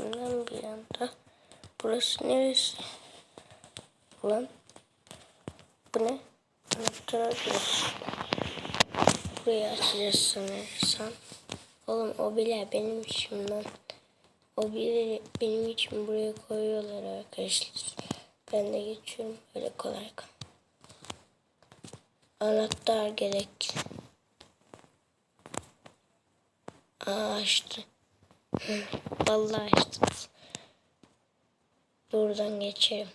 Lan bir anda. Burası neresi? Ulan. Bu ne? Anahtar burası. Burayı açacağız sanırsam. Oğlum o bile benim içimden. O bile benim için buraya koyuyorlar arkadaşlar. Ben de geçiyorum böyle kolay kolay. Anahtar gerek. Aa açtı. Hı, Vallahi açtı. Buradan geçerim.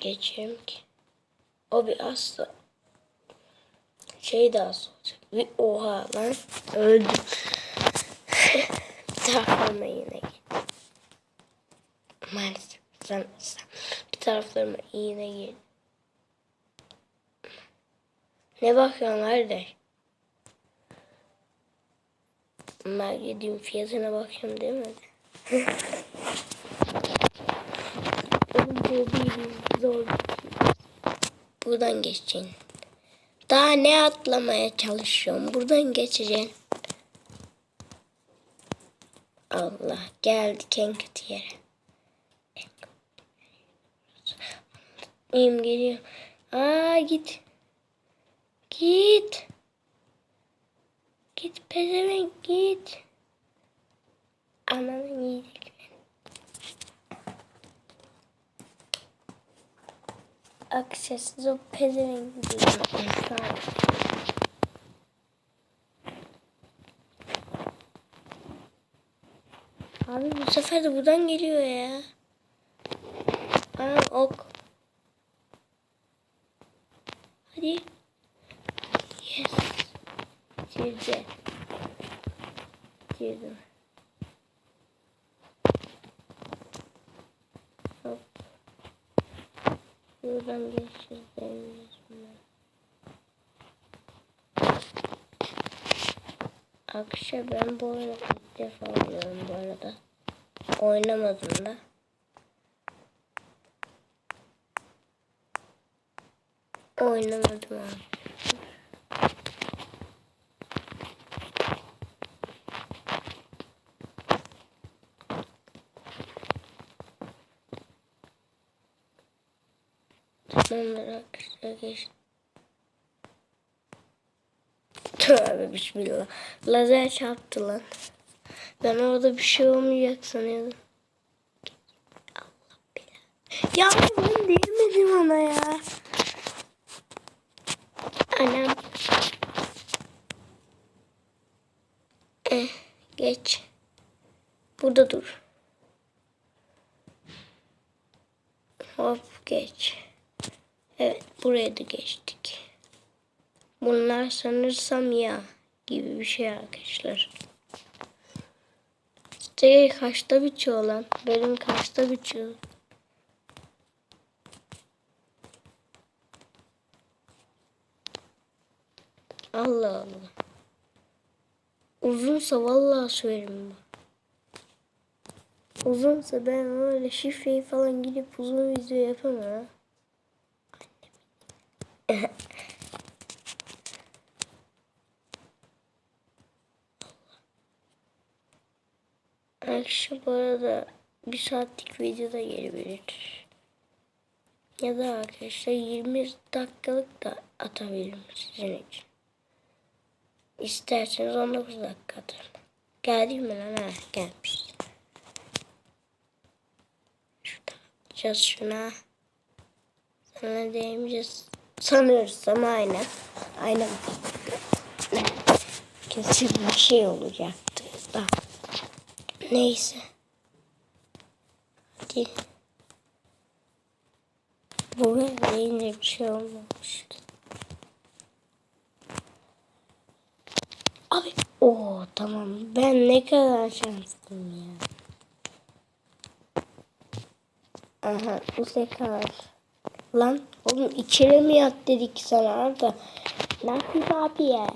Geçerim ki. O bir asla şey daha olacak. Bir oha lan öldüm. bir taraflarıma yine gir. Maalesef sanırsam bir taraflarıma iğne gir. Ne bakıyorsun kardeş? Bunlar yediğim fiyatına bakıyorum değil mi? Bu bir zor. Buradan geçeceksin. Daha ne atlamaya çalışıyorum? Buradan geçeceksin. Allah geldik en kötü yere. İyiyim geliyor. Aa git. Git. Git pezevenk git. Ananı yiyecek beni. Aksesiz o pezevenk diyor. Abi bu sefer de buradan geliyor ya. Aa ok. Hadi. Girdi. Girdim. Hop. Buradan geçeceğiz. deneyeceğiz bunları. Akşam ben bu oyunu ilk defa oynuyorum bu arada. Oynamadım da. Oynamadım abi. Tövbe bismillah. Lazer çarptı lan. Ben orada bir şey olmayacak sanıyordum. Allah bilir. Ya ben değmedim ona ya. Anam. Eh, geç. Burada dur. Hop geç. Evet buraya da geçtik. Bunlar sanırsam ya gibi bir şey arkadaşlar. İşte kaçta bitiyor lan? Bölüm kaçta bitiyor? Allah Allah. Uzunsa vallahi söylerim ben. Uzunsa ben öyle şifreyi falan gidip uzun video yapamam. Akşam bu arada bir saatlik video da gelebilir. Ya da arkadaşlar 20 dakikalık da atabilirim sizin için. İsterseniz 19 dakika atarım. Geldi mi lan? Ha, gelmiş. Şuradan atacağız şuna. Sana değmeyeceğiz. Sanırsam aynen. Aynen. Kesin bir şey olacaktı da. Neyse. Hadi. Buraya değince bir şey olmamıştı. Abi. Oo tamam. Ben ne kadar şanslıyım ya. Aha bu sefer. Lan oğlum içeri mi yat dedik sana Arda. Nasıl abi ya?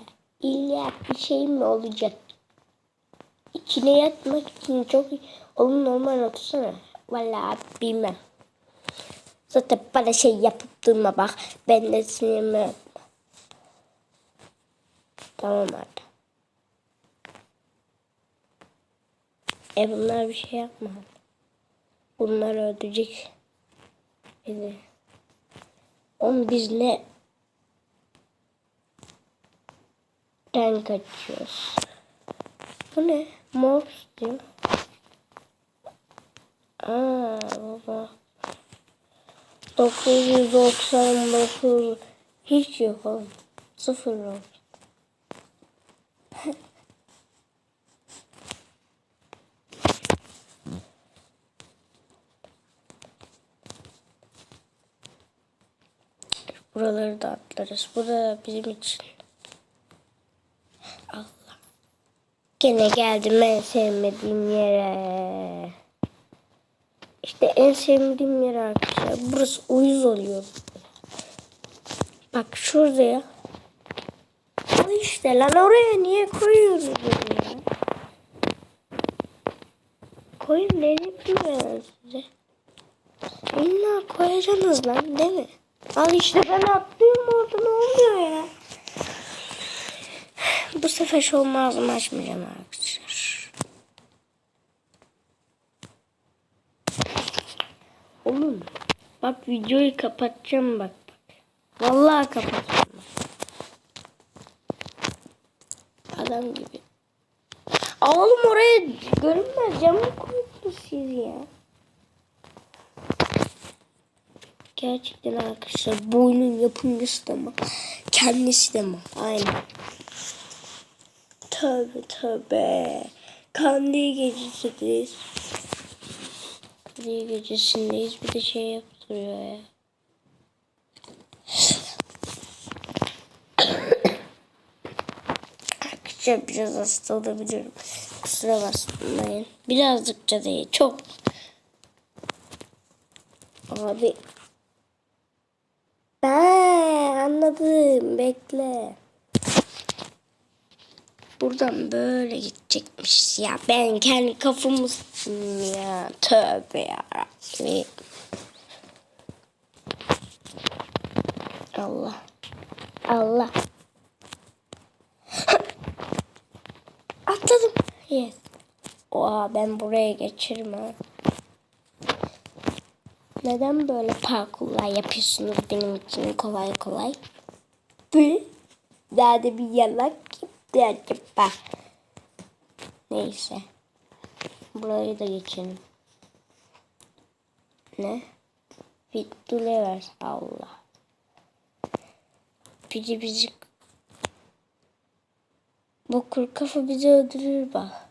İlla bir şey mi olacak? İçine yatmak için çok oğlum normal otursana. Vallahi bilmem. Zaten bana şey yapıp durma bak. Ben de sinirimi Tamam Arda. E bunlar bir şey yapmadı. Bunlar öldürecek. bizi. Oğlum biz ne? Den kaçıyoruz. Bu ne? Morse diyor. Aa baba. 999 hiç yok oğlum. Sıfır oldu. Buraları da atlarız. Burada bizim için. Allah. Gene geldim en sevmediğim yere. İşte en sevmediğim yer arkadaşlar. Burası uyuz oluyor. Bak şurada ya. Al işte lan oraya niye koyuyoruz bunu ya? Koyun ben size. İlla koyacaksınız lan değil mi? Al işte ben atlıyorum orada ne oluyor ya? Bu sefer şu ağzımı açmayacağım arkadaşlar. Oğlum bak videoyu kapatacağım bak. Vallahi kapatacağım. Adam gibi. Oğlum oraya görünmez camı koydunuz siz ya. Gerçekten arkadaşlar bu oyunun yapımcısı da mı? Kendisi de mi? Aynen. Tövbe tövbe. Kandil gecesindeyiz. Kandil gecesindeyiz. Bir de şey yaptırıyor ya. Arkadaşlar biraz hasta olabilirim. Kusura bakmayın. Birazcıkça değil. Çok. Abi. Ben anladım. Bekle. Buradan böyle gidecekmiş ya. Ben kendi kafamı ya. Tövbe yarabbim. Allah. Allah. Atladım. Yes. Oha ben buraya geçerim ha. Neden böyle parkurlar yapıyorsunuz benim için kolay kolay? Bu da bir yalak gitti acaba. Neyse. Burayı da geçelim. Ne? Ver. Allah. Bizi bizi bu kuru kafa bizi öldürür bak.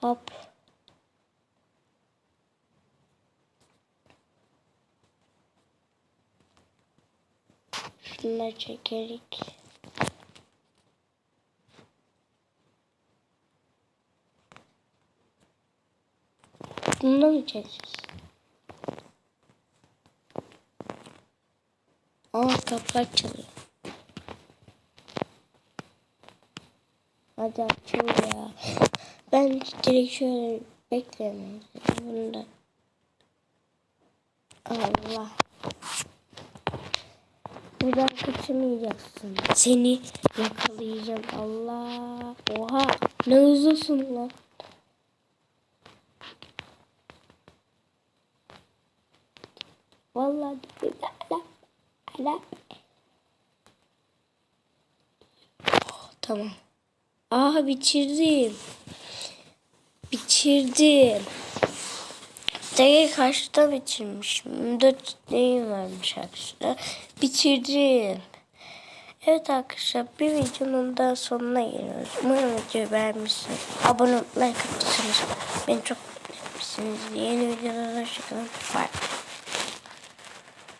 Hop. Şunları çekerik. Bunu da mı çekeceğiz? Aa kapı açılıyor. Hadi açıl ya. Ben direkt şöyle beklemiyorum. Bunu da. Allah. Buradan kaçamayacaksın. Seni yakalayacağım. Allah. Oha. Ne hızlısın lan. Vallahi la, la. Oh, tamam. Aa bitirdim. Bitirdim. Tek kaçta bitirmişim? Dört neyim varmış arkadaşlar. Bitirdim. Evet arkadaşlar bir videonun daha sonuna geliyoruz. Umarım videoyu beğenmişsiniz. Abone olmayı, like atırsanız beni çok mutlu etmişsiniz. Yeni videolarda hoşçakalın. Bye.